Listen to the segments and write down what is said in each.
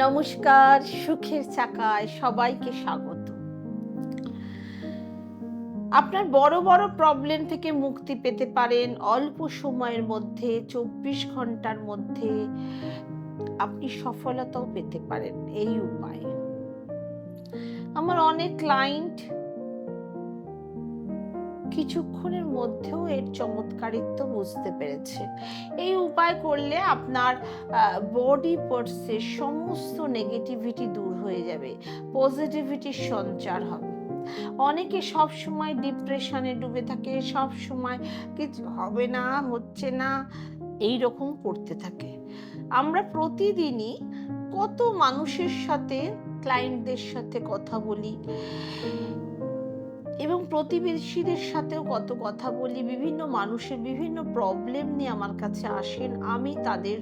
নমস্কার, সুখের চাকায় সবাইকে স্বাগত। আপনার বড় বড় প্রবলেম থেকে মুক্তি পেতে পারেন, অল্প সময়ের মধ্যে, চব্বিশ ঘণ্টার মধ্যে আপনি সফলতাও পেতে পারেন এই উপায়। আমার অনেক ক্লায়েন্ট কিছুক্ষণের মধ্যেও এর চমৎকারিত্ব বুঝতে পেরেছে। এই উপায় করলে আপনার বডি পার্টসের সমস্ত নেগেটিভিটি দূর হয়ে যাবে পজিটিভিটির সঞ্চার হবে। অনেকে সব সময় ডিপ্রেশনে ডুবে থাকে সব সময় কিছু হবে না, হচ্ছে না এই রকম করতে থাকে। আমরা প্রতিদিনই কত মানুষের সাথে ক্লায়েন্টদের সাথে কথা বলি এবং প্রতিবেশীদের সাথেও কত কথা বলি, বিভিন্ন মানুষের বিভিন্ন প্রবলেম নিয়ে আমার কাছে আসেন। আমি তাদের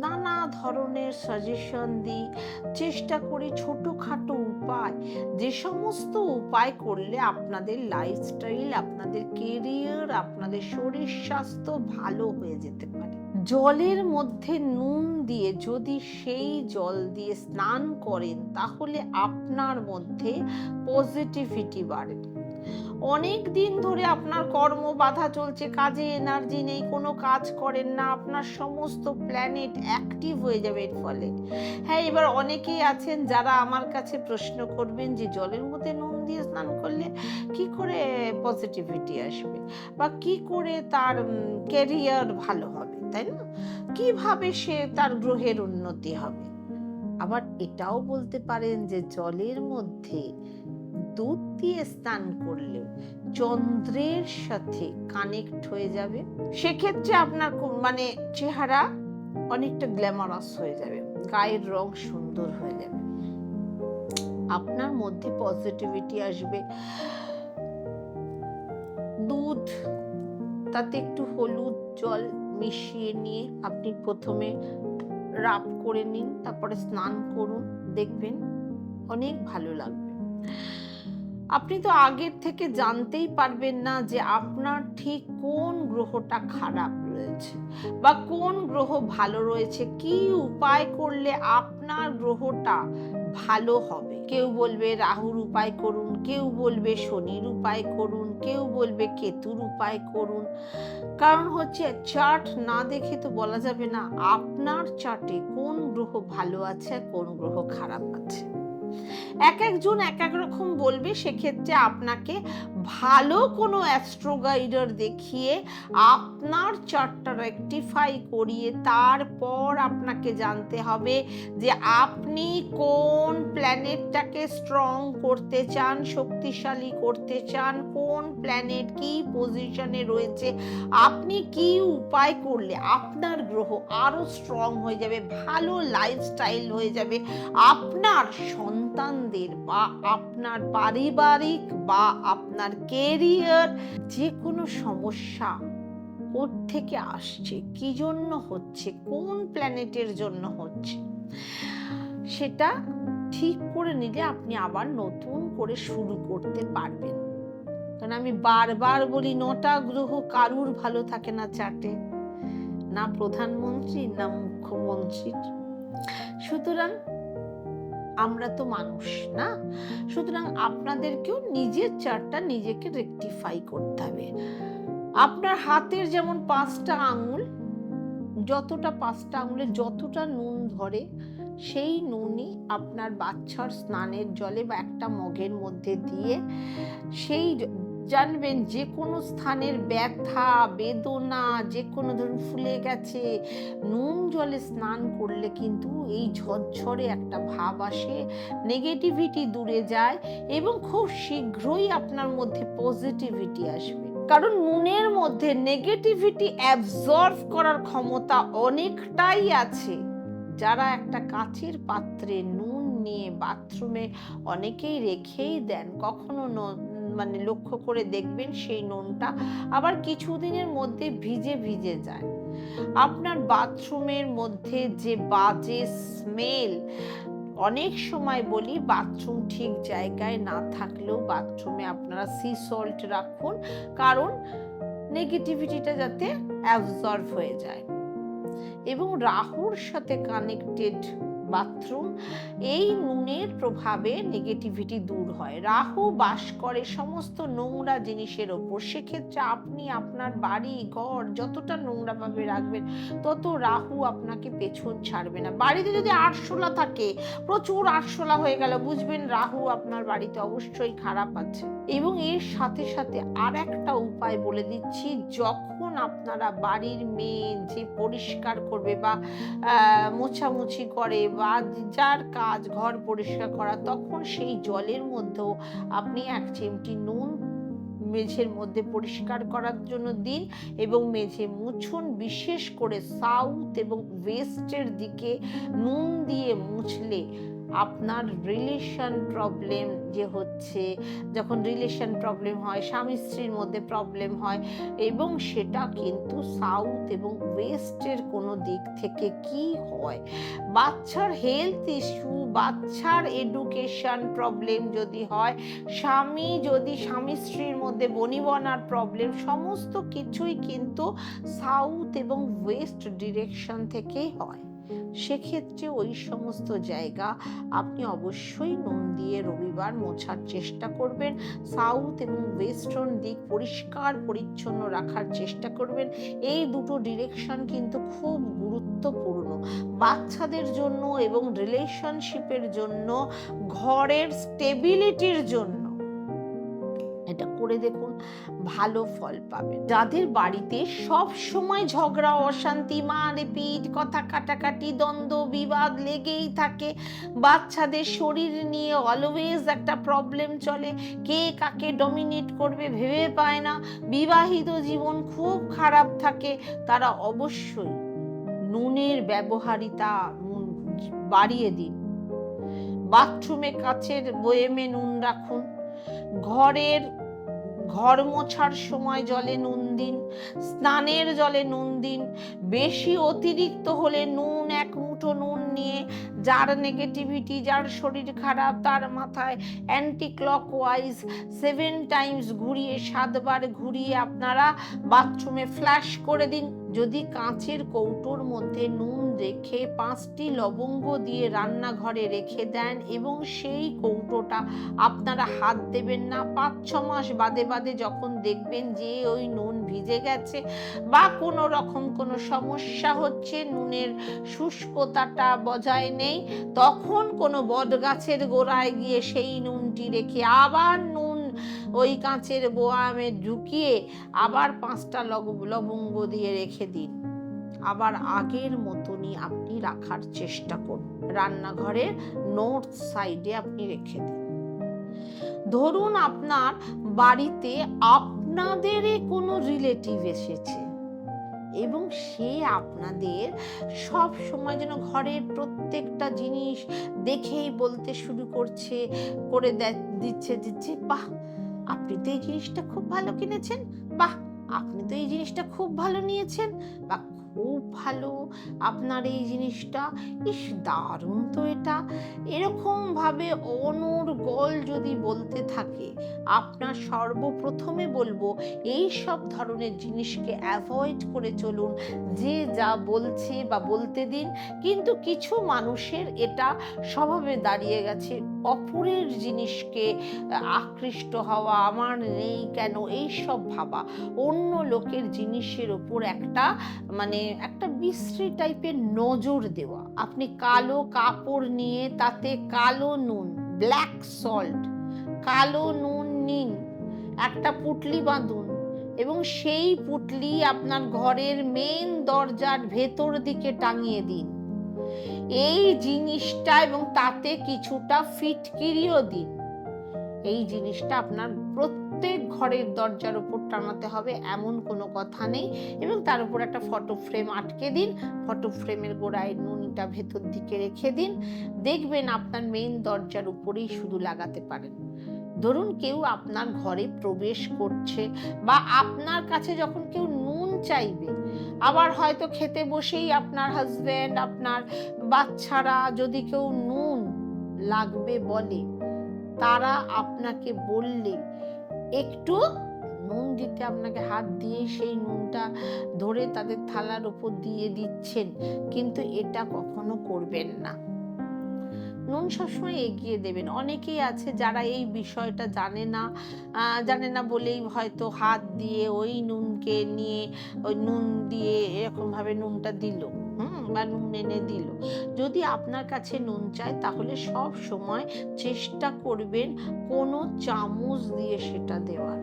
নানা ধরনের সাজেশন দিই, চেষ্টা করি ছোটোখাটো উপায়, যে সমস্ত উপায় করলে আপনাদের লাইফস্টাইল আপনাদের কেরিয়ার আপনাদের শরীর স্বাস্থ্য ভালো হয়ে যেতে পারে। জলের মধ্যে নুন দিয়ে যদি সেই জল দিয়ে স্নান করেন, তাহলে আপনার মধ্যে পজিটিভিটি বাড়ে। অনেক দিন ধরে আপনার কর্ম বাধা চলছে, কাজে এনার্জি নেই, কোনো কাজ করেন না, আপনার সমস্ত প্ল্যানেট অ্যাক্টিভ হয়ে যাবে এর ফলে। হ্যাঁ এবার অনেকেই আছেন যারা আমার কাছে প্রশ্ন করবেন যে জলের মধ্যে নুন দিয়ে স্নান করলে কি করে পজিটিভিটি আসবে? বা কি করে তার ক্যারিয়ার ভালো হবে, তাই না? কীভাবে সে তার গ্রহের উন্নতি হবে? আবার এটাও বলতে পারেন যে জলের মধ্যে দুধ দিয়ে স্নান করলে চন্দ্রের সাথে কানেক্ট হয়ে যাবে। সেক্ষেত্রে আপনার মানে চেহারা অনেকটা গ্ল্যামারাস হয়ে যাবে, গায়ের রং সুন্দর হয়ে যাবে। আপনার মধ্যে পজিটিভিটি আসবে। দুধ, তাতে একটু হলুদ জল মিশিয়ে নিয়ে আপনি প্রথমে রাব করে নিন, তারপরে স্নান করুন, দেখবেন অনেক ভালো লাগবে। আপনি তো আগের থেকে জানতেই পারবেন না যে আপনার ঠিক কোন গ্রহটা খারাপ রয়েছে বা কোন গ্রহ ভালো রয়েছে। কি উপায় করলে আপনার গ্রহটা ভালো হবে? কেউ বলবে রাহুর উপায় করুন, কেউ বলবে শনির উপায় করুন, কেউ বলবে কেতুর উপায় করুন। কারণ হচ্ছে চার্ট না দেখে তো বলা যাবে না আপনার চার্টে কোন গ্রহ ভালো আছে আর কোন গ্রহ খারাপ আছে। এক একজন এক এক রকম বলবে সেক্ষেত্রে আপনাকে ভালো কোনো অ্যাস্ট্রো গাইডার দেখিয়ে আপনার চার্টটা রেকটিফাই করিয়ে তারপর আপনাকে জানতে হবে যে আপনি কোন প্ল্যানেটটাকে স্ট্রং করতে চান, শক্তিশালী করতে চান, কোন প্ল্যানেট কি পজিশনে রয়েছে, আপনি কি উপায় করলে আপনার গ্রহ আরও স্ট্রং হয়ে যাবে, ভালো লাইফস্টাইল হয়ে যাবে, আপনার সন্তানদের বা আপনার পারিবারিক বা আপনার কেরিয়ার যে কোনো সমস্যা থেকে আসছে, কি জন্য হচ্ছে, কোন প্ল্যানেটের জন্য হচ্ছে, সেটা ঠিক করে নিলে আপনি আবার নতুন করে শুরু করতে পারবেন। কারণ আমি বারবার বলি, নটা গ্রহ কারুর ভালো থাকে না চার্টে না প্রধানমন্ত্রী, না মুখ্যমন্ত্রীর সুতরাং আমরা তো মানুষ, না? সুতরাং আপনাদেরকেও নিজের চারটা নিজেকে রেকটিফাই করতে হবে। আপনার হাতের যেমন পাঁচটা আঙুল, যতটা পাঁচটা আঙুলে যতটা নুন ধরে, সেই নুনই আপনার বাচ্চার স্নানের জলে বা একটা মগের মধ্যে দিয়ে সেই জানবেন যে কোনো স্থানের ব্যথা, বেদনা, যে কোনো ধরুন ফুলে গেছে, নুন জলে স্নান করলে কিন্তু এই ঝরঝরে একটা ভাব আসে নেগেটিভিটি দূরে যায় এবং খুব শীঘ্রই আপনার মধ্যে পজিটিভিটি আসবে। কারণ নুনের মধ্যে নেগেটিভিটি অ্যাবজর্ভ করার ক্ষমতা অনেকটাই আছে। যারা একটা কাচের পাত্রে নুন নিয়ে বাথরুমে অনেকেই রেখেই দেন, কখনো মানে লক্ষ্য করে দেখবেন সেই নুনটা আবার কিছুদিনের মধ্যে ভিজে ভিজে যায়। আপনার বাথরুমের মধ্যে যে বাজে স্মেল অনেক সময় বলি বাথরুম ঠিক জায়গায় না থাকলেও বাথরুমে আপনারা সি সল্ট রাখুন, কারণ নেগেটিভিটিটা যাতে অ্যাবজর্ভ হয়ে যায়। এবং রাহুর সাথে কানেক্টেড বাথরুম এই নুনের প্রভাবে নেগেটিভিটি দূর হয়। রাহু বাস করে সমস্ত নোংরা জিনিসের ওপর। সেক্ষেত্রে আপনি আপনার বাড়ি, ঘর যতটা নোংরাভাবে রাখবেন, তত রাহু আপনাকে পেছন ছাড়বে না। বাড়িতে যদি আরশোলা থাকে, প্রচুর আরশোলা হয়ে গেল, বুঝবেন রাহু আপনার বাড়িতে অবশ্যই খারাপ আছে। এবং এর সাথে সাথে আর একটা উপায় বলে দিচ্ছি, যখন আপনারা বাড়ির মেয়ে যে পরিষ্কার করবে বা মোছামুছি করে বা যার কাজ ঘর পরিষ্কার করা, তখন সেই জলের মধ্যেও আপনি এক চিমটি নুন মেঝের মধ্যে পরিষ্কার করার জন্য দিন এবং মেঝে মুছুন। বিশেষ করে সাউথ এবং ওয়েস্টের দিকে নুন দিয়ে মুছলে আপনার রিলেশন প্রবলেম যে হচ্ছে, যখন রিলেশন প্রবলেম হয়, স্বামী স্ত্রীর মধ্যে প্রবলেম হয়, এবং সেটা কিন্তু সাউথ এবং ওয়েস্টের কোনো দিক থেকে কি হয়? বাচ্চার হেলথ ইস্যু বাচ্চার এডুকেশন প্রবলেম যদি হয়, স্বামী যদি স্বামী স্ত্রীর মধ্যে বনিবনার প্রবলেম সমস্ত কিছুই কিন্তু সাউথ এবং ওয়েস্ট ডিরেকশন থেকেই হয়। সেক্ষেত্রে ওই সমস্ত জায়গা আপনি অবশ্যই নুন দিয়ে রবিবার মোছার চেষ্টা করবেন। সাউথ এবং ওয়েস্টার্ন দিক পরিষ্কার পরিচ্ছন্ন রাখার চেষ্টা করবেন। এই দুটো ডিরেকশন কিন্তু খুব গুরুত্বপূর্ণ। বাচ্চাদের জন্য এবং রিলেশনশিপের জন্য, ঘরের স্টেবিলিটির জন্য এটা করে দেখুন, ভালো ফল পাবেন যাদের বাড়িতে সব সময় ঝগড়া, অশান্তি, মারপিট, কথা কাটাকাটি, দ্বন্দ্ব, বিবাদ লেগেই থাকে, বাচ্চাদের শরীর নিয়ে অলওয়েজ একটা প্রবলেম চলে, কে কাকে ডমিনেট করবে ভেবে পায় না, বিবাহিত জীবন খুব খারাপ থাকে, তারা অবশ্যই নুনের ব্যবহারিতা বাড়িয়ে দিন। বাথরুমে কাছের বয়েমে নুন রাখুন, ঘরের ঘর মোছার সময় জলে নুন দিন, স্নানের জলে নুন দিন, বেশি অতিরিক্ত হলে নুন এক মুঠো নুন নিয়ে, যার নেগেটিভিটি যার শরীর খারাপ, তার মাথায় অ্যান্টি ক্লকওয়াইজ সেভেন টাইমস ঘুরিয়ে, সাতবার ঘুরিয়ে আপনারা বাথরুমে ফ্ল্যাশ করে দিন। যদি কাঁচের কৌটোর মধ্যে নুন রেখে পাঁচটি লবঙ্গ দিয়ে রান্নাঘরে রেখে দেন এবং সেই কৌটোটা আপনারা হাত দেবেন না, পাঁচ ছ মাস বাদে বাদে যখন দেখবেন যে ওই নুন ভিজে গেছে বা কোনো রকম কোনো সমস্যা হচ্ছে, নুনের শুষ্কতাটা বজায় নেই, তখন কোনো বট গাছের গোড়ায় গিয়ে সেই নুনটি রেখে আবার নুন ওই কাঁচের বোয়ামে ঢুকিয়ে আবার পাঁচটা লব- লবঙ্গ দিয়ে রেখে দিন। আবার আগের মতনই আপনি রাখার চেষ্টা করুন। রান্নাঘরের নর্থ সাইডে আপনি রেখে দিন। ধরুন আপনার বাড়িতে আপনাদেরই কোনো রিলেটিভ এসেছে। এবং সে আপনাদের সব সময় যেন ঘরের প্রত্যেকটা জিনিস দেখেই বলতে শুরু করছে, করে দিচ্ছে দিচ্ছে, বাহ, আপনি তো এই জিনিসটা খুব ভালো কিনেছেন, বাহ, আপনি তো এই জিনিসটা খুব ভালো নিয়েছেন, বা খুব ভালো। আপনার এই জিনিসটা, ইস, দারুণ তো এটা। এরকমভাবে অনর্গল যদি বলতে থাকে, আপনার সর্বপ্রথমে বলব, এই সব ধরনের জিনিসকে অ্যাভয়েড করে চলুন। যে যা বলছে বা বলতে দিন, কিন্তু কিছু মানুষের এটা স্বভাবে দাঁড়িয়ে গেছে। অপরের জিনিসকে আকৃষ্ট হওয়া, আমার নেই কেন? এই সব ভাবা। অন্য লোকের জিনিসের ওপর একটা মানে একটা বিশ্রী টাইপের নজর দেওয়া। আপনি কালো কাপড় নিয়ে, তাতে কালো নুন ব্ল্যাক সল্ট কালো নুন নিন, একটা পুটলি বাঁধুন এবং সেই পুটলি আপনার ঘরের মেন দরজার ভেতর দিকে টাঙিয়ে দিন। এই জিনিসটা এবং তাতে কিছুটা ফিটকিরিও দিন। এই জিনিসটা আপনার প্রত্যেক ঘরের দরজার উপর টানাতে হবে, এমন কোনো কথা নেই। এবং তার উপর একটা ফটো ফ্রেম আটকে দিন ফটো ফ্রেমের গোড়ায় নুনটা ভেতর দিকে রেখে দিন। দেখবেন আপনার মেন দরজার উপরেই শুধু লাগাতে পারেন। ধরুন কেউ আপনার ঘরে প্রবেশ করছে বা আপনার কাছে যখন কেউ নুন চাইবে আবার হয়তো খেতে বসেই আপনার হাজবেন্ড আপনার বাচ্চারা যদি কেউ নুন লাগবে বলে, তারা আপনাকে বললে, একটু নুন দিতে আপনাকে হাত দিয়ে সেই নুনটা ধরে তাদের থালার উপর দিয়ে দিচ্ছেন, কিন্তু এটা কখনো করবেন না। নুন সবসময় এগিয়ে দেবেন। অনেকেই আছে যারা এই বিষয়টা জানে না জানে না বলেই হয়তো হাত দিয়ে ওই নুনকে নিয়ে, ওই নুন দিয়ে এরকমভাবে নুনটা দিল, হুম, বা নুন এনে দিল। যদি আপনার কাছে নুন চায়, তাহলে সব সময় চেষ্টা করবেন কোনো চামচ দিয়ে সেটা দেওয়ার।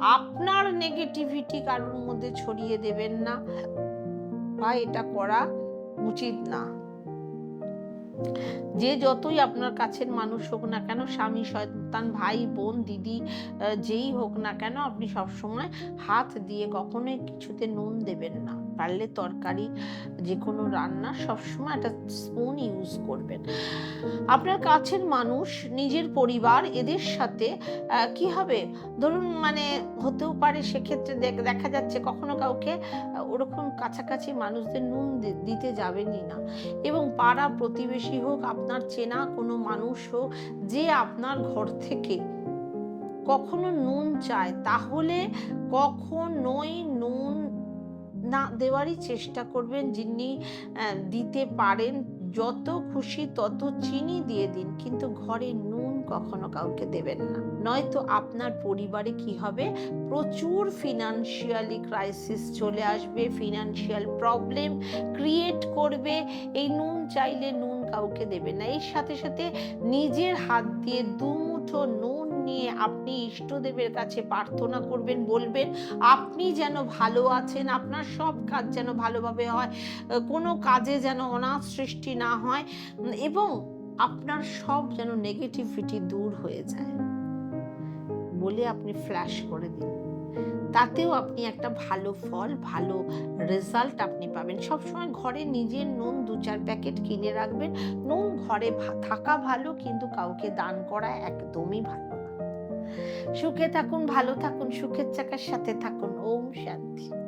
আপনার নেগেটিভিটি কারোর মধ্যে ছড়িয়ে দেবেন না। বা এটা করা উচিত না। যে যতই আপনার কাছের মানুষ হোক না কেন, স্বামী সন্তান ভাই, বোন, দিদি যেই হোক না কেন, আপনি সবসময় হাত দিয়ে কখনোই কিছুতে নুন দেবেন না। পারলে তরকারি যে কোনো রান্না সবসময় একটা স্পুন ইউজ করবেন। আপনার কাছের মানুষ, নিজের পরিবার, এদের সাথে কি হবে? ধরুন মানে হতেও পারে সেক্ষেত্রে দেখা যাচ্ছে কখনো কাউকে ওরকম কাছাকাছি মানুষদের নুন দিতে যাবেনই না। এবং পাড়া প্রতিবেশী হোক, আপনার চেনা কোনো মানুষ হোক, যে আপনার ঘর থেকে কখনো নুন চায়, তাহলে কখনোই নুন না দেওয়ারই চেষ্টা করবেন যিনি দিতে পারেন। যত খুশি তত চিনি দিয়ে দিন, কিন্তু ঘরে নুন কখনো কাউকে দেবেন না। নয়তো আপনার পরিবারে কি হবে? প্রচুর ফিনান্সিয়ালি ক্রাইসিস চলে আসবে ফিনান্সিয়াল প্রবলেম ক্রিয়েট করবে। এই নুন চাইলে নুন কাউকে দেবে না। এর সাথে সাথে নিজের হাত দিয়ে দুমুঠো নুন নিয়ে আপনি ইষ্টদেবের কাছে প্রার্থনা করবেন, বলবেন, আপনি যেন ভালো আছেন, আপনার সব কাজ যেন ভালোভাবে হয়, কোনো কাজে যেন অনাথ সৃষ্টি না হয়, এবং আপনার সব যেন নেগেটিভিটি দূর হয়ে যায়। বলে আপনি ফ্ল্যাশ করে দিন। তাতেও আপনি একটা ভালো ফল, ভালো রেজাল্ট আপনি পাবেন। সবসময় ঘরে নিজের নুন দু চার প্যাকেট কিনে রাখবেন। নুন ঘরে থাকা ভালো, কিন্তু কাউকে দান করা একদমই ভালো সুখে থাকুন ভালো থাকুন সুখের চাকার সাথে থাকুন। ওম শান্তি।